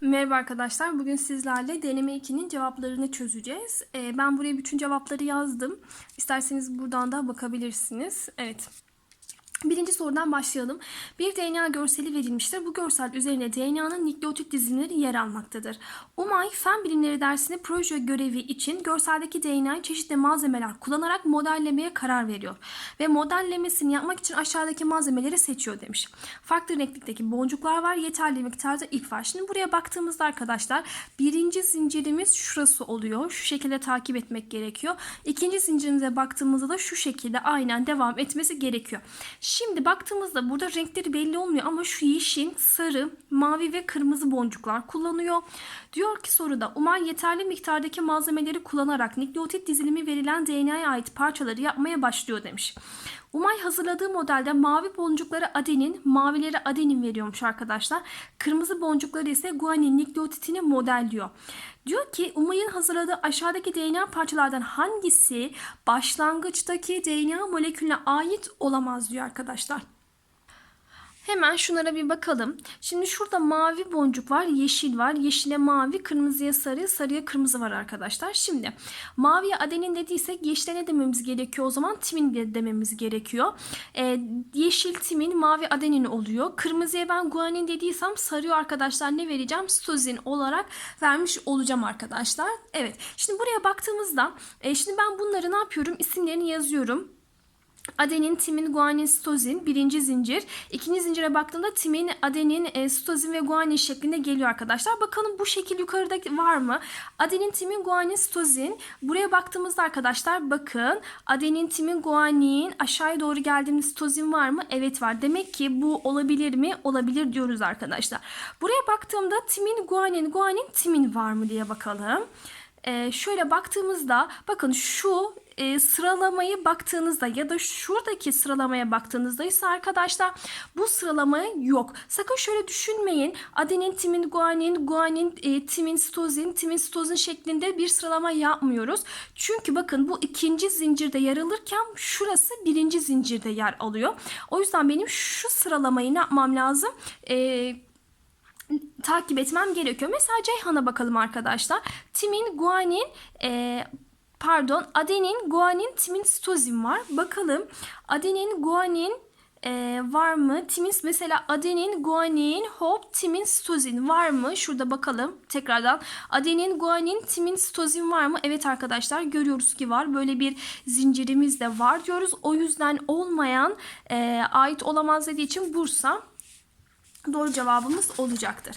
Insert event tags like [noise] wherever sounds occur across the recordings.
Merhaba arkadaşlar. Bugün sizlerle deneme 2'nin cevaplarını çözeceğiz. Ee, ben buraya bütün cevapları yazdım. İsterseniz buradan da bakabilirsiniz. Evet. Birinci sorudan başlayalım. Bir DNA görseli verilmiştir. Bu görsel üzerine DNA'nın nükleotit dizilimleri yer almaktadır. Umay fen bilimleri dersinde proje görevi için görseldeki DNA'yı çeşitli malzemeler kullanarak modellemeye karar veriyor. Ve modellemesini yapmak için aşağıdaki malzemeleri seçiyor demiş. Farklı renklikteki boncuklar var. Yeterli miktarda ip var. Şimdi buraya baktığımızda arkadaşlar birinci zincirimiz şurası oluyor. Şu şekilde takip etmek gerekiyor. İkinci zincirimize baktığımızda da şu şekilde aynen devam etmesi gerekiyor. Şimdi baktığımızda burada renkleri belli olmuyor ama şu yeşil, sarı, mavi ve kırmızı boncuklar kullanıyor. Diyor ki soruda Umay yeterli miktardaki malzemeleri kullanarak nükleotit dizilimi verilen DNA'ya ait parçaları yapmaya başlıyor demiş. Umay hazırladığı modelde mavi boncukları adenin, mavileri adenin veriyormuş arkadaşlar. Kırmızı boncukları ise guanin nükleotitini modelliyor. Diyor ki Umay'ın hazırladığı aşağıdaki DNA parçalardan hangisi başlangıçtaki DNA molekülüne ait olamaz diyor arkadaşlar. Hemen şunlara bir bakalım. Şimdi şurada mavi boncuk var, yeşil var. Yeşile mavi, kırmızıya sarı, sarıya kırmızı var arkadaşlar. Şimdi maviye adenin dediysek yeşile ne dememiz gerekiyor? O zaman timin de dememiz gerekiyor. Ee, yeşil timin, mavi adenin oluyor. Kırmızıya ben guanin dediysem sarıyor arkadaşlar ne vereceğim? Stozin olarak vermiş olacağım arkadaşlar. Evet. Şimdi buraya baktığımızda e, şimdi ben bunları ne yapıyorum? İsimlerini yazıyorum. Adenin, timin, guanin, sitozin birinci zincir. İkinci zincire baktığımda timin, adenin, e, sitozin ve guanin şeklinde geliyor arkadaşlar. Bakalım bu şekil yukarıda var mı? Adenin, timin, guanin, sitozin. Buraya baktığımızda arkadaşlar bakın. Adenin, timin, guanin aşağıya doğru geldiğimde sitozin var mı? Evet var. Demek ki bu olabilir mi? Olabilir diyoruz arkadaşlar. Buraya baktığımda timin, guanin, guanin, timin var mı diye bakalım. Ee, şöyle baktığımızda bakın şu e, sıralamayı baktığınızda ya da şuradaki sıralamaya baktığınızda ise arkadaşlar bu sıralama yok. Sakın şöyle düşünmeyin. Adenin, timin, guanin, guanin, e, timin, sitozin, timin, sitozin şeklinde bir sıralama yapmıyoruz. Çünkü bakın bu ikinci zincirde yer alırken şurası birinci zincirde yer alıyor. O yüzden benim şu sıralamayı ne yapmam lazım? Eee takip etmem gerekiyor. Mesela Ceyhan'a bakalım arkadaşlar. Timin, guanin, e, pardon adenin, guanin, timin, sitozin var. Bakalım adenin, guanin e, var mı? Timin mesela adenin, guanin, hop, timin, sitozin var mı? Şurada bakalım tekrardan. Adenin, guanin, timin, sitozin var mı? Evet arkadaşlar görüyoruz ki var. Böyle bir zincirimiz de var diyoruz. O yüzden olmayan e, ait olamaz dediği için Bursa doğru cevabımız olacaktır.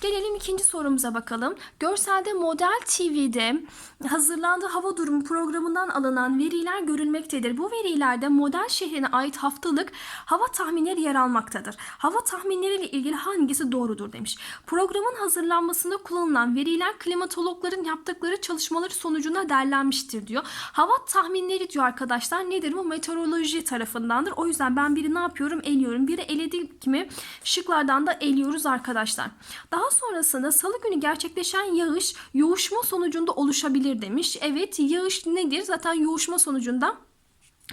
Gelelim ikinci sorumuza bakalım. Görselde Model TV'de hazırlandığı hava durumu programından alınan veriler görülmektedir. Bu verilerde model şehrine ait haftalık hava tahminleri yer almaktadır. Hava tahminleriyle ilgili hangisi doğrudur demiş. Programın hazırlanmasında kullanılan veriler klimatologların yaptıkları çalışmaları sonucunda derlenmiştir diyor. Hava tahminleri diyor arkadaşlar nedir bu? Meteoroloji tarafındandır. O yüzden ben biri ne yapıyorum? Eliyorum. Biri eledik mi? Şıklardan da eliyoruz arkadaşlar. Daha sonrasında salı günü gerçekleşen yağış yoğuşma sonucunda oluşabilir demiş. Evet yağış nedir? Zaten yoğuşma sonucunda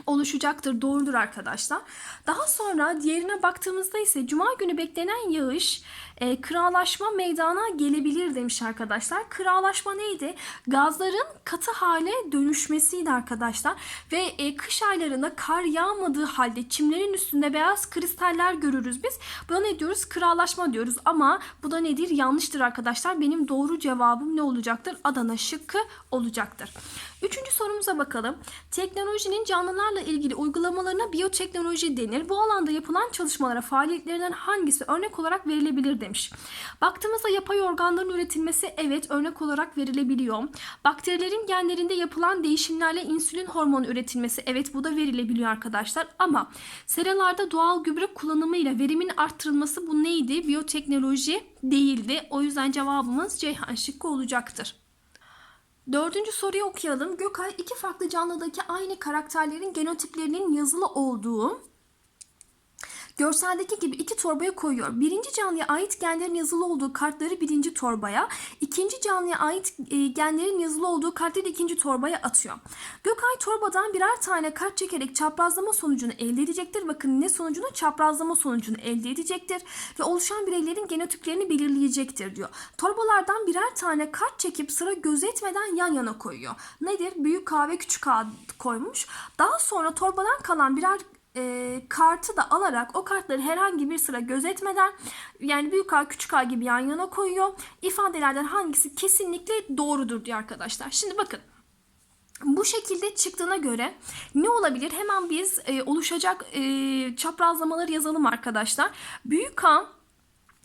oluşacaktır. Doğrudur arkadaşlar. Daha sonra diğerine baktığımızda ise cuma günü beklenen yağış e, kıralaşma meydana gelebilir demiş arkadaşlar. Kıralaşma neydi? Gazların katı hale dönüşmesiydi arkadaşlar. Ve e, kış aylarında kar yağmadığı halde çimlerin üstünde beyaz kristaller görürüz biz. Buna ne diyoruz? Kıralaşma diyoruz. Ama bu da nedir? Yanlıştır arkadaşlar. Benim doğru cevabım ne olacaktır? Adana şıkkı olacaktır. Üçüncü sorumuza bakalım. Teknolojinin canlılarla ilgili uygulamalarına biyoteknoloji denir. Bu alanda yapılan çalışmalara faaliyetlerinden hangisi örnek olarak verilebilir demiş. Baktığımızda yapay organların üretilmesi evet örnek olarak verilebiliyor. Bakterilerin genlerinde yapılan değişimlerle insülin hormonu üretilmesi evet bu da verilebiliyor arkadaşlar. Ama seralarda doğal gübre kullanımıyla verimin arttırılması bu neydi? Biyoteknoloji değildi. O yüzden cevabımız Ceyhan şıkkı olacaktır. Dördüncü soruyu okuyalım. Gökay iki farklı canlıdaki aynı karakterlerin genotiplerinin yazılı olduğu Görseldeki gibi iki torbaya koyuyor. Birinci canlıya ait genlerin yazılı olduğu kartları birinci torbaya, ikinci canlıya ait e, genlerin yazılı olduğu kartları ikinci torbaya atıyor. Gökay torbadan birer tane kart çekerek çaprazlama sonucunu elde edecektir. Bakın ne sonucunu? Çaprazlama sonucunu elde edecektir ve oluşan bireylerin genotiplerini belirleyecektir diyor. Torbalardan birer tane kart çekip sıra gözetmeden yan yana koyuyor. Nedir? Büyük K ve küçük K koymuş. Daha sonra torbadan kalan birer e, kartı da alarak o kartları herhangi bir sıra gözetmeden yani büyük A küçük A gibi yan yana koyuyor. İfadelerden hangisi kesinlikle doğrudur diyor arkadaşlar. Şimdi bakın bu şekilde çıktığına göre ne olabilir? Hemen biz e, oluşacak e, çaprazlamaları yazalım arkadaşlar. Büyük A,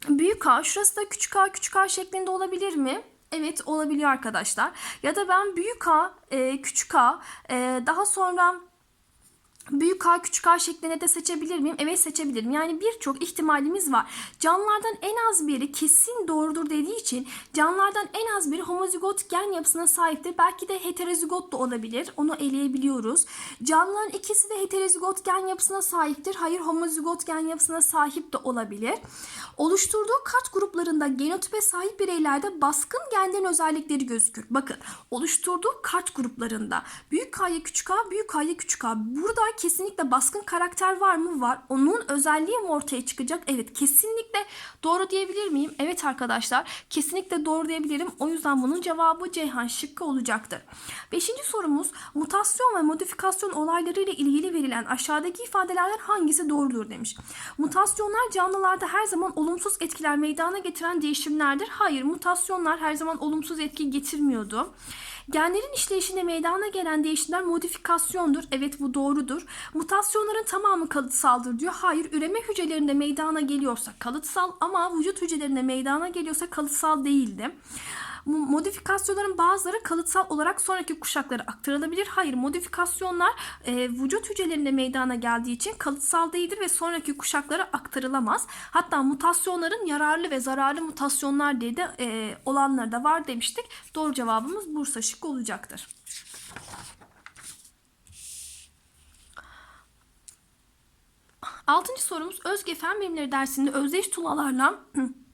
büyük A, şurası da küçük A, küçük A şeklinde olabilir mi? Evet olabiliyor arkadaşlar. Ya da ben büyük A, e, küçük A, e, daha sonra Büyük A küçük A şeklinde de seçebilir miyim? Evet seçebilirim. Yani birçok ihtimalimiz var. Canlılardan en az biri kesin doğrudur dediği için canlılardan en az biri homozigot gen yapısına sahiptir. Belki de heterozigot da olabilir. Onu eleyebiliyoruz. Canlıların ikisi de heterozigot gen yapısına sahiptir. Hayır homozigot gen yapısına sahip de olabilir. Oluşturduğu kart gruplarında genotipe sahip bireylerde baskın genden özellikleri gözükür. Bakın oluşturduğu kart gruplarında büyük K'ya küçük A, büyük K'ya küçük A. Burada kesinlikle baskın karakter var mı? Var. Onun özelliği mi ortaya çıkacak? Evet kesinlikle doğru diyebilir miyim? Evet arkadaşlar kesinlikle doğru diyebilirim. O yüzden bunun cevabı Ceyhan şıkkı olacaktır. Beşinci sorumuz mutasyon ve modifikasyon olayları ile ilgili verilen aşağıdaki ifadelerden hangisi doğrudur demiş. Mutasyonlar canlılarda her zaman olumsuz etkiler meydana getiren değişimlerdir. Hayır mutasyonlar her zaman olumsuz etki getirmiyordu. Genlerin işleyişinde meydana gelen değişimler modifikasyondur. Evet bu doğrudur. Mutasyonların tamamı kalıtsaldır diyor. Hayır üreme hücrelerinde meydana geliyorsa kalıtsal ama vücut hücrelerinde meydana geliyorsa kalıtsal değildi. Modifikasyonların bazıları kalıtsal olarak sonraki kuşaklara aktarılabilir. Hayır modifikasyonlar e, vücut hücrelerinde meydana geldiği için kalıtsal değildir ve sonraki kuşaklara aktarılamaz. Hatta mutasyonların yararlı ve zararlı mutasyonlar diye de e, olanları da var demiştik. Doğru cevabımız Bursa şıkkı olacaktır. Altıncı sorumuz Özge Fen Bilimleri dersinde özdeş tuğlalarla [clears throat]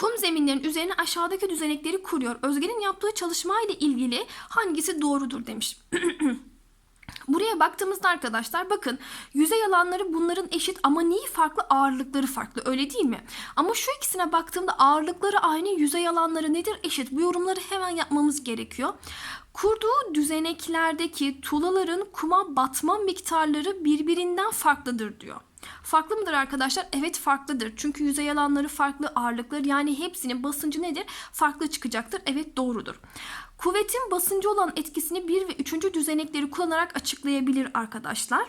kum zeminlerin üzerine aşağıdaki düzenekleri kuruyor. Özge'nin yaptığı çalışma ile ilgili hangisi doğrudur demiş. [clears throat] Buraya baktığımızda arkadaşlar bakın yüzey alanları bunların eşit ama neyi farklı ağırlıkları farklı öyle değil mi? Ama şu ikisine baktığımda ağırlıkları aynı yüzey alanları nedir eşit bu yorumları hemen yapmamız gerekiyor. Kurduğu düzeneklerdeki tuğlaların kuma batma miktarları birbirinden farklıdır diyor. Farklı mıdır arkadaşlar? Evet farklıdır. Çünkü yüzey alanları farklı ağırlıklar yani hepsinin basıncı nedir? Farklı çıkacaktır. Evet doğrudur. Kuvvetin basıncı olan etkisini 1 ve 3. düzenekleri kullanarak açıklayabilir arkadaşlar.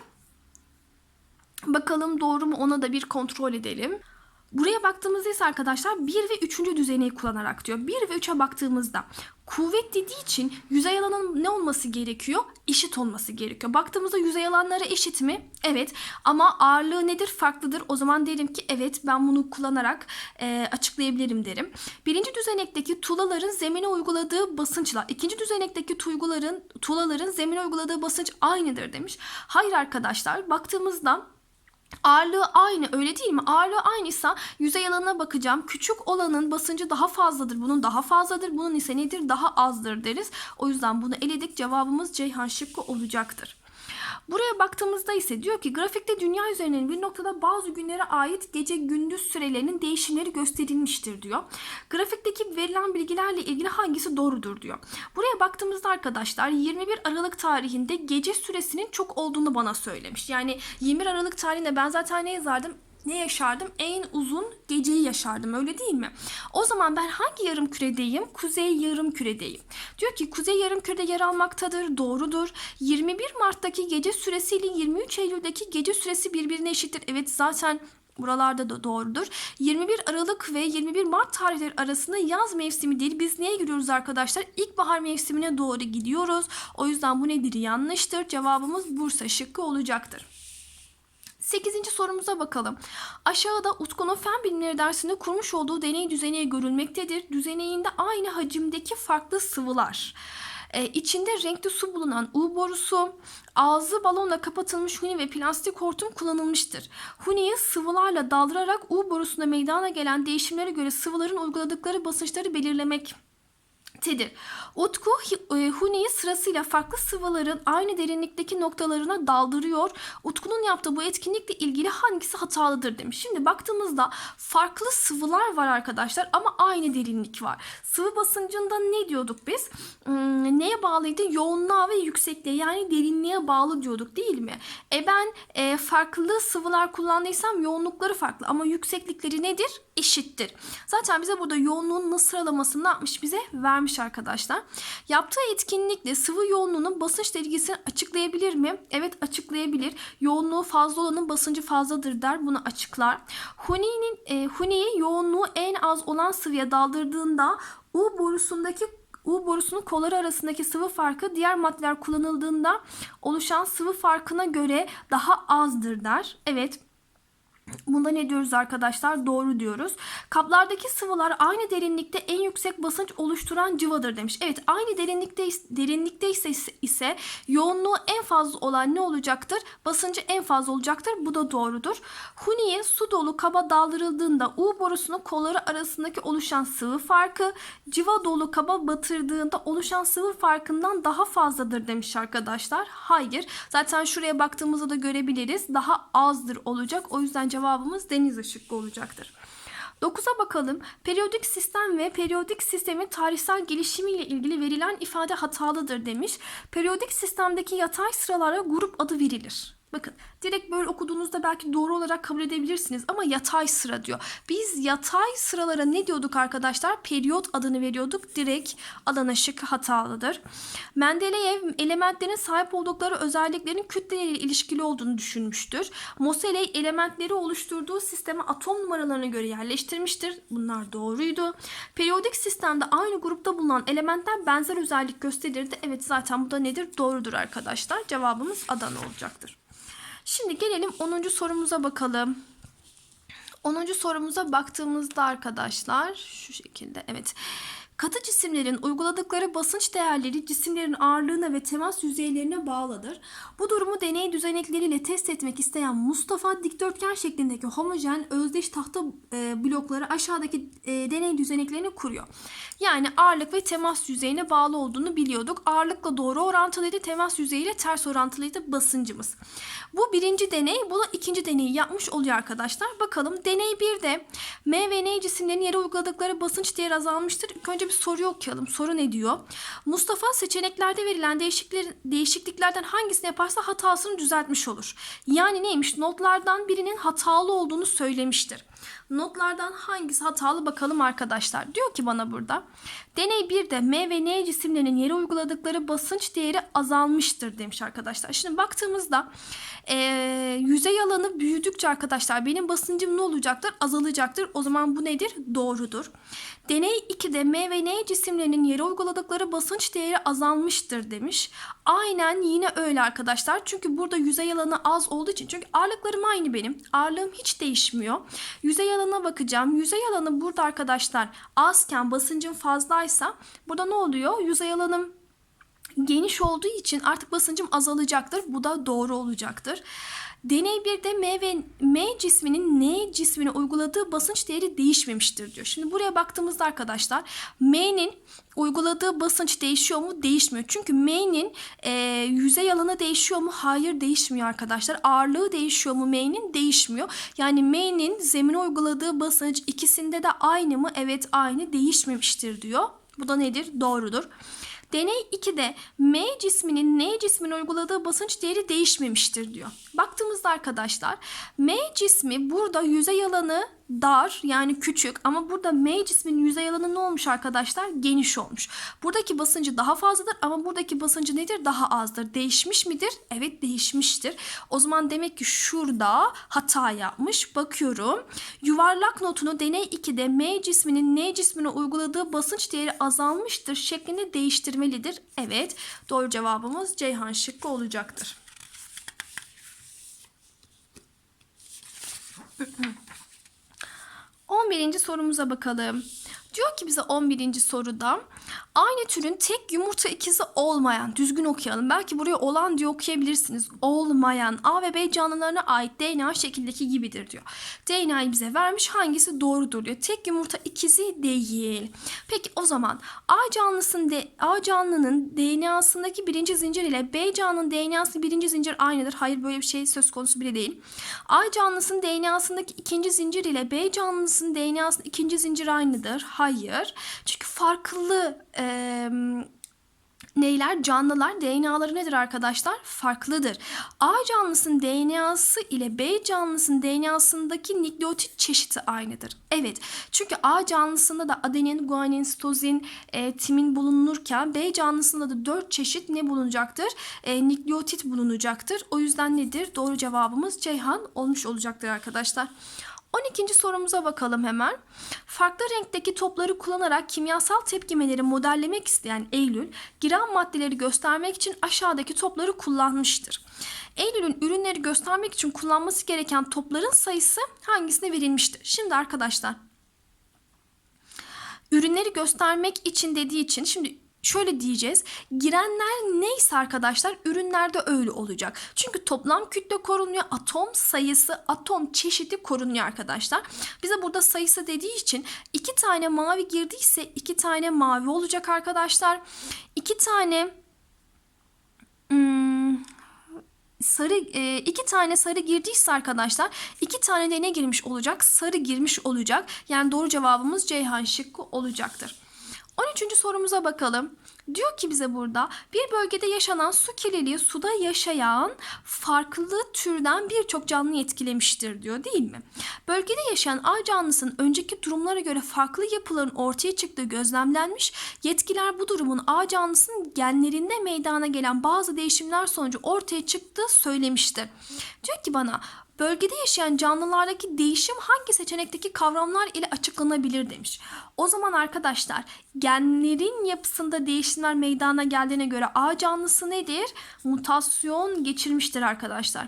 Bakalım doğru mu ona da bir kontrol edelim. Buraya baktığımızda ise arkadaşlar 1 ve 3. düzeneyi kullanarak diyor. 1 ve 3'e baktığımızda kuvvet dediği için yüzey alanının ne olması gerekiyor? Eşit olması gerekiyor. Baktığımızda yüzey alanları eşit mi? Evet. Ama ağırlığı nedir? Farklıdır. O zaman derim ki evet ben bunu kullanarak e, açıklayabilirim derim. Birinci düzenekteki tuğlaların zemine uyguladığı basınçla ikinci düzenekteki tuğlaların, tuğlaların zemine uyguladığı basınç aynıdır demiş. Hayır arkadaşlar baktığımızda Ağırlığı aynı öyle değil mi? Ağırlığı aynıysa yüzey alanına bakacağım. Küçük olanın basıncı daha fazladır. Bunun daha fazladır. Bunun ise nedir? Daha azdır deriz. O yüzden bunu eledik. Cevabımız Ceyhan şıkkı olacaktır. Buraya baktığımızda ise diyor ki grafikte dünya üzerinin bir noktada bazı günlere ait gece gündüz sürelerinin değişimleri gösterilmiştir diyor. Grafikteki verilen bilgilerle ilgili hangisi doğrudur diyor. Buraya baktığımızda arkadaşlar 21 Aralık tarihinde gece süresinin çok olduğunu bana söylemiş. Yani 21 Aralık tarihinde ben zaten ne yazardım? Ne yaşardım? En uzun geceyi yaşardım öyle değil mi? O zaman ben hangi yarım küredeyim? Kuzey yarım küredeyim. Diyor ki kuzey yarım kürede yer almaktadır. Doğrudur. 21 Mart'taki gece süresiyle 23 Eylül'deki gece süresi birbirine eşittir. Evet zaten Buralarda da doğrudur. 21 Aralık ve 21 Mart tarihleri arasında yaz mevsimi değil. Biz neye giriyoruz arkadaşlar? İlkbahar mevsimine doğru gidiyoruz. O yüzden bu nedir? Yanlıştır. Cevabımız Bursa şıkkı olacaktır. 8. sorumuza bakalım. Aşağıda Utku'nun fen bilimleri dersinde kurmuş olduğu deney düzeneği görülmektedir. Düzeneğinde aynı hacimdeki farklı sıvılar E, içinde renkli su bulunan U borusu, ağzı balonla kapatılmış huni ve plastik hortum kullanılmıştır. Huniyi sıvılarla daldırarak U borusunda meydana gelen değişimlere göre sıvıların uyguladıkları basınçları belirlemek tedir. Utku e, Huni'yi sırasıyla farklı sıvıların aynı derinlikteki noktalarına daldırıyor. Utku'nun yaptığı bu etkinlikle ilgili hangisi hatalıdır demiş. Şimdi baktığımızda farklı sıvılar var arkadaşlar ama aynı derinlik var. Sıvı basıncında ne diyorduk biz? Hmm, neye bağlıydı? Yoğunluğa ve yüksekliğe yani derinliğe bağlı diyorduk değil mi? E ben e, farklı sıvılar kullandıysam yoğunlukları farklı ama yükseklikleri nedir? Eşittir. Zaten bize burada yoğunluğun nasıl sıralamasını ne yapmış bize? Vermiş arkadaşlar. Yaptığı etkinlikle sıvı yoğunluğunun basınç ilgisini açıklayabilir mi? Evet açıklayabilir. Yoğunluğu fazla olanın basıncı fazladır der. Bunu açıklar. Huni'nin e, Huni'yi yoğunluğu en az olan sıvıya daldırdığında U borusundaki U borusunun kolları arasındaki sıvı farkı diğer maddeler kullanıldığında oluşan sıvı farkına göre daha azdır der. Evet Bunda ne diyoruz arkadaşlar? Doğru diyoruz. Kaplardaki sıvılar aynı derinlikte en yüksek basınç oluşturan cıvadır demiş. Evet aynı derinlikte derinlikte ise, ise yoğunluğu en fazla olan ne olacaktır? Basıncı en fazla olacaktır. Bu da doğrudur. Huniye su dolu kaba daldırıldığında U borusunun kolları arasındaki oluşan sıvı farkı civa dolu kaba batırdığında oluşan sıvı farkından daha fazladır demiş arkadaşlar. Hayır. Zaten şuraya baktığımızda da görebiliriz. Daha azdır olacak. O yüzden cevabımız deniz ışıklı olacaktır. 9'a bakalım. Periyodik sistem ve periyodik sistemin tarihsel gelişimiyle ilgili verilen ifade hatalıdır demiş. Periyodik sistemdeki yatay sıralara grup adı verilir. Bakın direkt böyle okuduğunuzda belki doğru olarak kabul edebilirsiniz ama yatay sıra diyor. Biz yatay sıralara ne diyorduk arkadaşlar? Periyot adını veriyorduk. Direkt Adana şık hatalıdır. Mendeleyev elementlerin sahip oldukları özelliklerin kütleleriyle ilişkili olduğunu düşünmüştür. Moseley elementleri oluşturduğu sisteme atom numaralarına göre yerleştirmiştir. Bunlar doğruydu. Periyodik sistemde aynı grupta bulunan elementler benzer özellik gösterirdi. Evet zaten bu da nedir? Doğrudur arkadaşlar. Cevabımız Adana olacaktır. Şimdi gelelim 10. sorumuza bakalım. 10. sorumuza baktığımızda arkadaşlar şu şekilde evet. Katı cisimlerin uyguladıkları basınç değerleri cisimlerin ağırlığına ve temas yüzeylerine bağlıdır. Bu durumu deney düzenekleriyle test etmek isteyen Mustafa dikdörtgen şeklindeki homojen özdeş tahta e, blokları aşağıdaki e, deney düzeneklerini kuruyor. Yani ağırlık ve temas yüzeyine bağlı olduğunu biliyorduk. Ağırlıkla doğru orantılıydı, temas yüzeyiyle ters orantılıydı basıncımız. Bu birinci deney, bu da ikinci deneyi yapmış oluyor arkadaşlar. Bakalım deney 1'de M ve N cisimlerin yere uyguladıkları basınç değeri azalmıştır. İlk önce bir soruyu okuyalım. Soru ne diyor? Mustafa seçeneklerde verilen değişiklikler, değişikliklerden hangisini yaparsa hatasını düzeltmiş olur. Yani neymiş? Notlardan birinin hatalı olduğunu söylemiştir. Notlardan hangisi hatalı bakalım arkadaşlar. Diyor ki bana burada. Deney 1'de M ve N cisimlerinin yere uyguladıkları basınç değeri azalmıştır demiş arkadaşlar. Şimdi baktığımızda e, yüzey alanı büyüdükçe arkadaşlar benim basıncım ne olacaktır? Azalacaktır. O zaman bu nedir? Doğrudur. Deney 2'de M ve N cisimlerinin yere uyguladıkları basınç değeri azalmıştır demiş. Aynen yine öyle arkadaşlar. Çünkü burada yüzey alanı az olduğu için. Çünkü ağırlıklarım aynı benim. Ağırlığım hiç değişmiyor. Yüzey alanına bakacağım. Yüzey alanı burada arkadaşlar azken basıncım fazlaysa burada ne oluyor? Yüzey alanım geniş olduğu için artık basıncım azalacaktır. Bu da doğru olacaktır. Deney 1'de M ve M cisminin N cismine uyguladığı basınç değeri değişmemiştir diyor. Şimdi buraya baktığımızda arkadaşlar M'nin uyguladığı basınç değişiyor mu? Değişmiyor. Çünkü M'nin e, yüzey alanı değişiyor mu? Hayır değişmiyor arkadaşlar. Ağırlığı değişiyor mu? M'nin değişmiyor. Yani M'nin zemine uyguladığı basınç ikisinde de aynı mı? Evet aynı değişmemiştir diyor. Bu da nedir? Doğrudur. Deney 2'de M cisminin N cismine uyguladığı basınç değeri değişmemiştir diyor. Baktığımızda arkadaşlar M cismi burada yüzey alanı dar yani küçük ama burada M cisminin yüzey alanı ne olmuş arkadaşlar? Geniş olmuş. Buradaki basıncı daha fazladır ama buradaki basıncı nedir? Daha azdır. Değişmiş midir? Evet değişmiştir. O zaman demek ki şurada hata yapmış. Bakıyorum. Yuvarlak notunu deney 2'de M cisminin N cismine uyguladığı basınç değeri azalmıştır şeklinde değiştirmelidir. Evet doğru cevabımız Ceyhan şıkkı olacaktır. [laughs] On birinci sorumuza bakalım. Diyor ki bize 11. soruda aynı türün tek yumurta ikizi olmayan, düzgün okuyalım. Belki buraya olan diye okuyabilirsiniz. Olmayan A ve B canlılarına ait DNA şekildeki gibidir diyor. DNA'yı bize vermiş hangisi doğrudur diyor. Tek yumurta ikizi değil. Peki o zaman A canlısının de, A canlının DNA'sındaki birinci zincir ile B canlının DNA'sı birinci zincir aynıdır. Hayır böyle bir şey söz konusu bile değil. A canlısının DNA'sındaki ikinci zincir ile B canlısının DNA'sının ikinci zincir aynıdır. Hayır. Çünkü farklı eee neyler? Canlılar DNA'ları nedir arkadaşlar? Farklıdır. A canlısının DNA'sı ile B canlısının DNA'sındaki nükleotit çeşidi aynıdır. Evet. Çünkü A canlısında da adenin, guanin, sitozin, e, timin bulunurken B canlısında da 4 çeşit ne bulunacaktır? E, nükleotit bulunacaktır. O yüzden nedir? Doğru cevabımız Ceyhan olmuş olacaktır arkadaşlar. 12. sorumuza bakalım hemen. Farklı renkteki topları kullanarak kimyasal tepkimeleri modellemek isteyen Eylül, giren maddeleri göstermek için aşağıdaki topları kullanmıştır. Eylül'ün ürünleri göstermek için kullanması gereken topların sayısı hangisine verilmiştir? Şimdi arkadaşlar, ürünleri göstermek için dediği için şimdi şöyle diyeceğiz. Girenler neyse arkadaşlar ürünlerde öyle olacak. Çünkü toplam kütle korunuyor. Atom sayısı, atom çeşidi korunuyor arkadaşlar. Bize burada sayısı dediği için iki tane mavi girdiyse iki tane mavi olacak arkadaşlar. İki tane hmm, sarı e, iki tane sarı girdiyse arkadaşlar iki tane de ne girmiş olacak? Sarı girmiş olacak. Yani doğru cevabımız Ceyhan şıkkı olacaktır. 13. sorumuza bakalım. Diyor ki bize burada bir bölgede yaşanan su kirliliği suda yaşayan farklı türden birçok canlıyı etkilemiştir diyor değil mi? Bölgede yaşayan A canlısının önceki durumlara göre farklı yapıların ortaya çıktığı gözlemlenmiş. Yetkiler bu durumun A canlısının genlerinde meydana gelen bazı değişimler sonucu ortaya çıktığı söylemiştir. Diyor ki bana Bölgede yaşayan canlılardaki değişim hangi seçenekteki kavramlar ile açıklanabilir demiş. O zaman arkadaşlar genlerin yapısında değişimler meydana geldiğine göre A canlısı nedir? Mutasyon geçirmiştir arkadaşlar.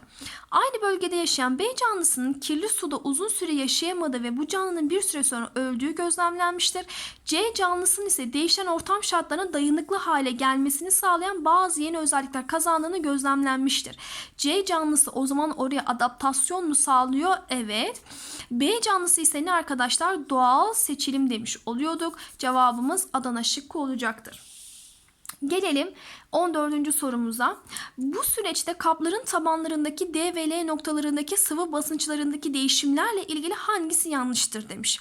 Aynı bölgede yaşayan B canlısının kirli suda uzun süre yaşayamadığı ve bu canlının bir süre sonra öldüğü gözlemlenmiştir. C canlısının ise değişen ortam şartlarına dayanıklı hale gelmesini sağlayan bazı yeni özellikler kazandığını gözlemlenmiştir. C canlısı o zaman oraya adaptasyon mu sağlıyor? Evet. B canlısı ise ne arkadaşlar? Doğal seçilim demiş oluyorduk. Cevabımız Adana şıkkı olacaktır. Gelelim 14. sorumuza. Bu süreçte kapların tabanlarındaki D ve L noktalarındaki sıvı basınçlarındaki değişimlerle ilgili hangisi yanlıştır demiş.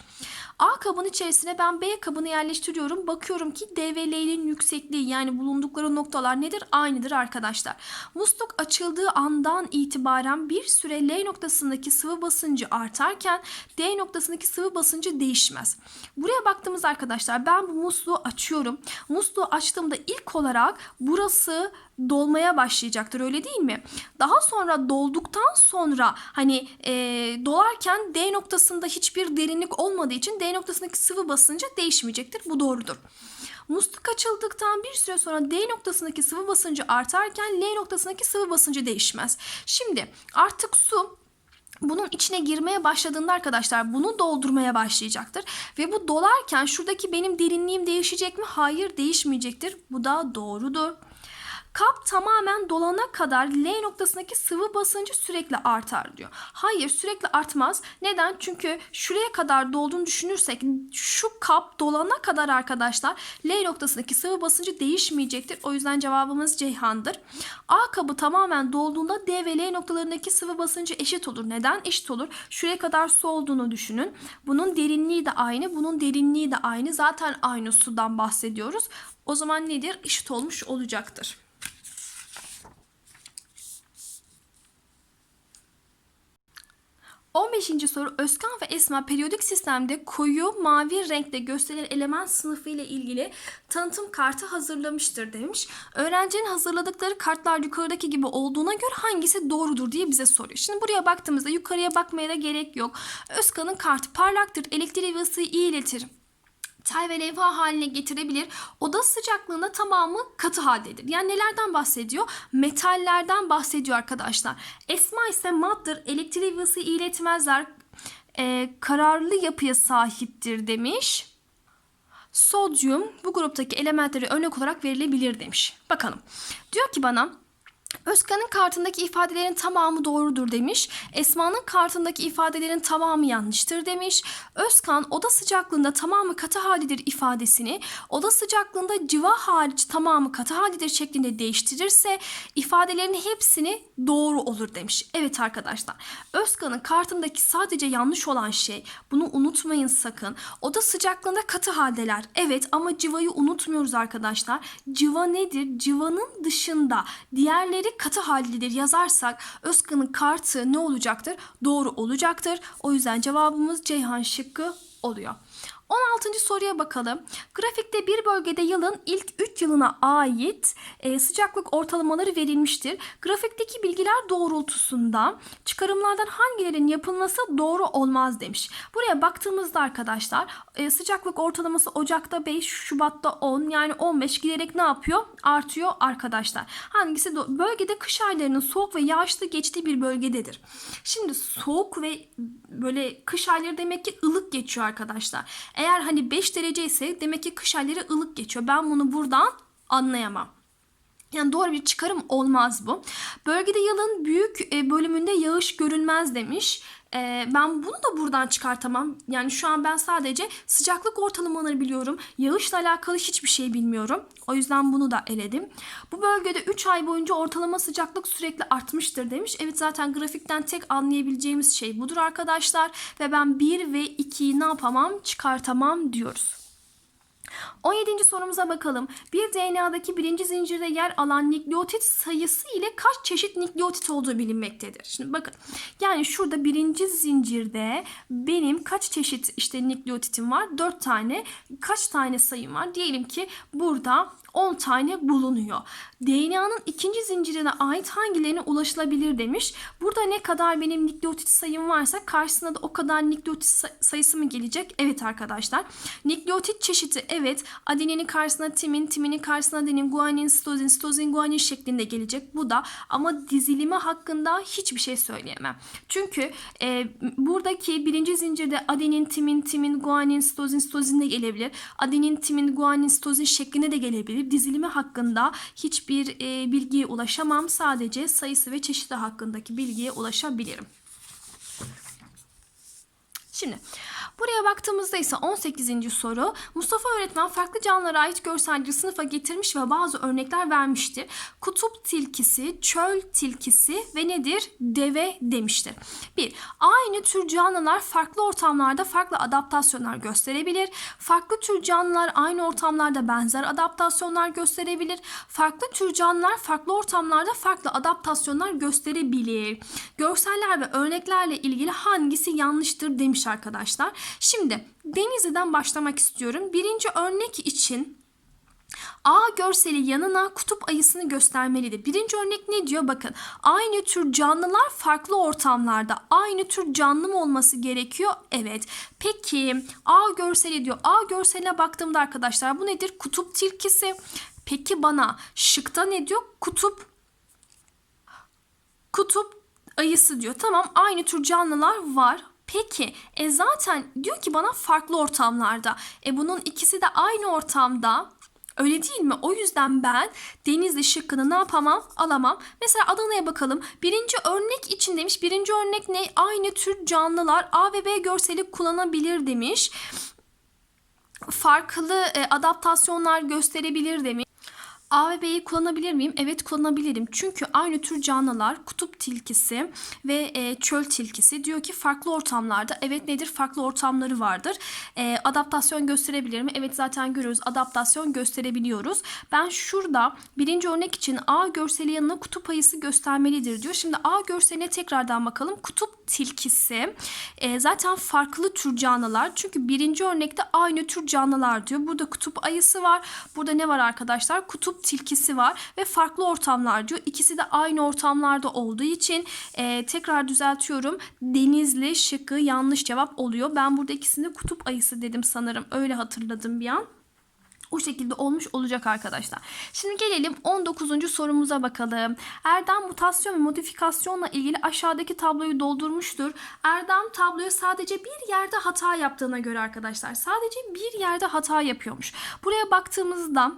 A kabın içerisine ben B kabını yerleştiriyorum. Bakıyorum ki D ve L'nin yüksekliği yani bulundukları noktalar nedir? Aynıdır arkadaşlar. Musluk açıldığı andan itibaren bir süre L noktasındaki sıvı basıncı artarken D noktasındaki sıvı basıncı değişmez. Buraya baktığımız arkadaşlar ben bu musluğu açıyorum. Musluğu açtığımda ilk olarak burası dolmaya başlayacaktır öyle değil mi? Daha sonra dolduktan sonra hani e, dolarken D noktasında hiçbir derinlik olmadığı için D noktasındaki sıvı basıncı değişmeyecektir. Bu doğrudur. Musluk açıldıktan bir süre sonra D noktasındaki sıvı basıncı artarken L noktasındaki sıvı basıncı değişmez. Şimdi artık su bunun içine girmeye başladığında arkadaşlar bunu doldurmaya başlayacaktır. Ve bu dolarken şuradaki benim derinliğim değişecek mi? Hayır değişmeyecektir. Bu da doğrudur. Kap tamamen dolana kadar L noktasındaki sıvı basıncı sürekli artar diyor. Hayır sürekli artmaz. Neden? Çünkü şuraya kadar dolduğunu düşünürsek şu kap dolana kadar arkadaşlar L noktasındaki sıvı basıncı değişmeyecektir. O yüzden cevabımız Ceyhan'dır. A kabı tamamen dolduğunda D ve L noktalarındaki sıvı basıncı eşit olur. Neden eşit olur? Şuraya kadar su olduğunu düşünün. Bunun derinliği de aynı. Bunun derinliği de aynı. Zaten aynı sudan bahsediyoruz. O zaman nedir? Eşit olmuş olacaktır. 15. soru Özkan ve Esma periyodik sistemde koyu mavi renkte gösterilen element sınıfı ile ilgili tanıtım kartı hazırlamıştır demiş. Öğrencinin hazırladıkları kartlar yukarıdaki gibi olduğuna göre hangisi doğrudur diye bize soruyor. Şimdi buraya baktığımızda yukarıya bakmaya da gerek yok. Özkan'ın kartı parlaktır, elektriği ve ısıyı iyi iletir tel ve levha haline getirebilir. Oda sıcaklığında tamamı katı haldedir. Yani nelerden bahsediyor? Metallerden bahsediyor arkadaşlar. Esma ise maddır, elektriği ve iletmezler. Ee, kararlı yapıya sahiptir demiş. sodyum bu gruptaki elementleri örnek olarak verilebilir demiş. Bakalım. Diyor ki bana Özkan'ın kartındaki ifadelerin tamamı doğrudur demiş. Esma'nın kartındaki ifadelerin tamamı yanlıştır demiş. Özkan oda sıcaklığında tamamı katı halidir ifadesini oda sıcaklığında civa hariç tamamı katı halidir şeklinde değiştirirse ifadelerin hepsini doğru olur demiş. Evet arkadaşlar Özkan'ın kartındaki sadece yanlış olan şey bunu unutmayın sakın. Oda sıcaklığında katı haldeler. Evet ama civayı unutmuyoruz arkadaşlar. Civa nedir? Civanın dışında diğerleri katı haldedir yazarsak Özkan'ın kartı ne olacaktır? Doğru olacaktır. O yüzden cevabımız Ceyhan şıkkı oluyor. 16. soruya bakalım. Grafikte bir bölgede yılın ilk 3 yılına ait e, sıcaklık ortalamaları verilmiştir. Grafikteki bilgiler doğrultusunda çıkarımlardan hangilerinin yapılması doğru olmaz demiş. Buraya baktığımızda arkadaşlar e, sıcaklık ortalaması Ocak'ta 5, Şubat'ta 10 yani 15 giderek ne yapıyor? Artıyor arkadaşlar. Hangisi bölgede kış aylarının soğuk ve yağışlı geçtiği bir bölgededir. Şimdi soğuk ve böyle kış ayları demek ki ılık geçiyor arkadaşlar. Eğer hani 5 derece ise demek ki kış ayları ılık geçiyor. Ben bunu buradan anlayamam. Yani doğru bir çıkarım olmaz bu. Bölgede yılın büyük e, bölümünde yağış görülmez demiş. E, ben bunu da buradan çıkartamam. Yani şu an ben sadece sıcaklık ortalamaları biliyorum. Yağışla alakalı hiçbir şey bilmiyorum. O yüzden bunu da eledim. Bu bölgede 3 ay boyunca ortalama sıcaklık sürekli artmıştır demiş. Evet zaten grafikten tek anlayabileceğimiz şey budur arkadaşlar. Ve ben 1 ve 2'yi ne yapamam çıkartamam diyoruz. 17. sorumuza bakalım. Bir DNA'daki birinci zincirde yer alan nükleotit sayısı ile kaç çeşit nükleotit olduğu bilinmektedir. Şimdi bakın. Yani şurada birinci zincirde benim kaç çeşit işte nükleotitim var? 4 tane. Kaç tane sayım var? Diyelim ki burada 10 tane bulunuyor. DNA'nın ikinci zincirine ait hangilerine ulaşılabilir demiş. Burada ne kadar benim nükleotit sayım varsa karşısına da o kadar nükleotit say- sayısı mı gelecek? Evet arkadaşlar. Nükleotit çeşidi evet adeninin karşısına timin, timinin karşısına adenin, guanin, sitozin, sitozin, guanin şeklinde gelecek. Bu da ama dizilimi hakkında hiçbir şey söyleyemem. Çünkü e, buradaki birinci zincirde adenin, timin, timin, guanin, sitozin, sitozin de gelebilir. Adenin, timin, guanin, sitozin şeklinde de gelebilir. Dizilimi hakkında hiçbir e, bilgiye ulaşamam. Sadece sayısı ve çeşidi hakkındaki bilgiye ulaşabilirim. Şimdi buraya baktığımızda ise 18. soru Mustafa öğretmen farklı canlılara ait görselleri sınıfa getirmiş ve bazı örnekler vermiştir. Kutup tilkisi, çöl tilkisi ve nedir? Deve demiştir. 1. Aynı tür canlılar farklı ortamlarda farklı adaptasyonlar gösterebilir. Farklı tür canlılar aynı ortamlarda benzer adaptasyonlar gösterebilir. Farklı tür canlılar farklı ortamlarda farklı adaptasyonlar gösterebilir. Görseller ve örneklerle ilgili hangisi yanlıştır demiş arkadaşlar. Şimdi Denizli'den başlamak istiyorum. Birinci örnek için A görseli yanına kutup ayısını göstermelidir. Birinci örnek ne diyor? Bakın aynı tür canlılar farklı ortamlarda. Aynı tür canlı mı olması gerekiyor? Evet. Peki A görseli diyor. A görseline baktığımda arkadaşlar bu nedir? Kutup tilkisi. Peki bana şıkta ne diyor? Kutup kutup ayısı diyor. Tamam aynı tür canlılar var. Peki e zaten diyor ki bana farklı ortamlarda. E bunun ikisi de aynı ortamda. Öyle değil mi? O yüzden ben Denizli şıkkını ne yapamam? Alamam. Mesela Adana'ya bakalım. Birinci örnek için demiş. Birinci örnek ne? Aynı tür canlılar A ve B görseli kullanabilir demiş. Farklı e, adaptasyonlar gösterebilir demiş. A ve B'yi kullanabilir miyim? Evet kullanabilirim. Çünkü aynı tür canlılar kutup tilkisi ve e, çöl tilkisi diyor ki farklı ortamlarda evet nedir? Farklı ortamları vardır. E, adaptasyon gösterebilir mi? Evet zaten görüyoruz. Adaptasyon gösterebiliyoruz. Ben şurada birinci örnek için A görseli yanına kutup ayısı göstermelidir diyor. Şimdi A görseline tekrardan bakalım. Kutup tilkisi e, zaten farklı tür canlılar. Çünkü birinci örnekte aynı tür canlılar diyor. Burada kutup ayısı var. Burada ne var arkadaşlar? Kutup tilkisi var ve farklı ortamlar diyor. İkisi de aynı ortamlarda olduğu için e, tekrar düzeltiyorum. Denizli şıkkı yanlış cevap oluyor. Ben burada ikisini kutup ayısı dedim sanırım. Öyle hatırladım bir an. O şekilde olmuş olacak arkadaşlar. Şimdi gelelim 19. sorumuza bakalım. Erdem mutasyon ve modifikasyonla ilgili aşağıdaki tabloyu doldurmuştur. Erdem tabloya sadece bir yerde hata yaptığına göre arkadaşlar sadece bir yerde hata yapıyormuş. Buraya baktığımızda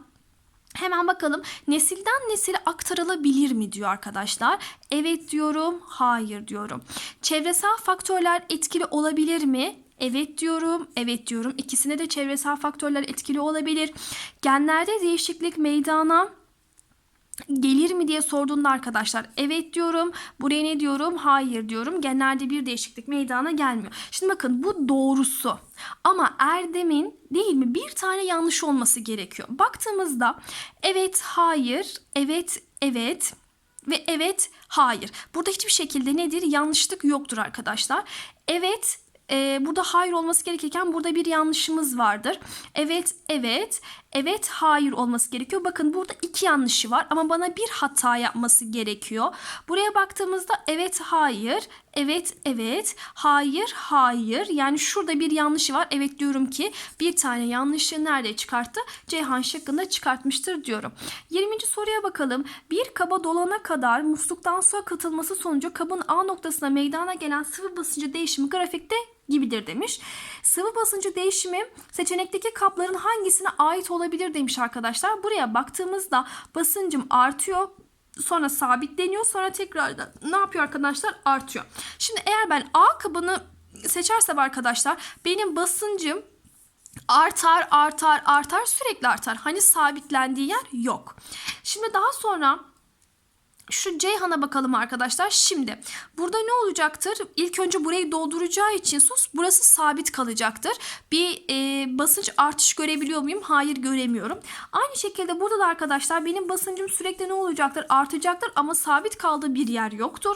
Hemen bakalım nesilden nesile aktarılabilir mi diyor arkadaşlar. Evet diyorum, hayır diyorum. Çevresel faktörler etkili olabilir mi? Evet diyorum, evet diyorum. İkisine de çevresel faktörler etkili olabilir. Genlerde değişiklik meydana gelir mi diye sorduğunda arkadaşlar evet diyorum. Buraya ne diyorum? Hayır diyorum. Genelde bir değişiklik meydana gelmiyor. Şimdi bakın bu doğrusu. Ama Erdem'in değil mi bir tane yanlış olması gerekiyor. Baktığımızda evet, hayır, evet, evet ve evet, hayır. Burada hiçbir şekilde nedir? Yanlışlık yoktur arkadaşlar. Evet e, burada hayır olması gerekirken burada bir yanlışımız vardır. Evet, evet, evet, hayır olması gerekiyor. Bakın burada iki yanlışı var ama bana bir hata yapması gerekiyor. Buraya baktığımızda evet, hayır, evet, evet, hayır, hayır. Yani şurada bir yanlışı var. Evet diyorum ki bir tane yanlışı nerede çıkarttı? Ceyhan şıkkında çıkartmıştır diyorum. 20. soruya bakalım. Bir kaba dolana kadar musluktan su akıtılması sonucu kabın A noktasına meydana gelen sıvı basıncı değişimi grafikte gibidir demiş. Sıvı basıncı değişimi seçenekteki kapların hangisine ait olabilir demiş arkadaşlar. Buraya baktığımızda basıncım artıyor sonra sabitleniyor sonra tekrardan ne yapıyor arkadaşlar artıyor. Şimdi eğer ben A kabını seçersem arkadaşlar benim basıncım artar artar artar sürekli artar. Hani sabitlendiği yer yok. Şimdi daha sonra şu Ceyhan'a bakalım arkadaşlar. Şimdi burada ne olacaktır? İlk önce burayı dolduracağı için sus burası sabit kalacaktır. Bir e, basınç artış görebiliyor muyum? Hayır göremiyorum. Aynı şekilde burada da arkadaşlar benim basıncım sürekli ne olacaktır? Artacaktır ama sabit kaldığı bir yer yoktur.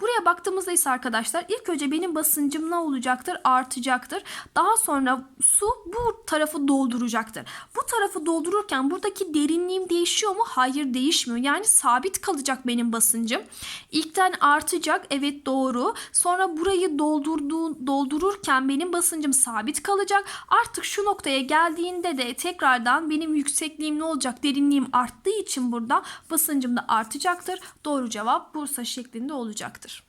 Buraya baktığımızda ise arkadaşlar ilk önce benim basıncım ne olacaktır? Artacaktır. Daha sonra su bu tarafı dolduracaktır. Bu tarafı doldururken buradaki derinliğim değişiyor mu? Hayır değişmiyor. Yani sabit kalacak benim basıncım. İlkten artacak. Evet doğru. Sonra burayı doldurduğu, doldururken benim basıncım sabit kalacak. Artık şu noktaya geldiğinde de tekrardan benim yüksekliğim ne olacak? Derinliğim arttığı için burada basıncım da artacaktır. Doğru cevap Bursa şeklinde olacaktır.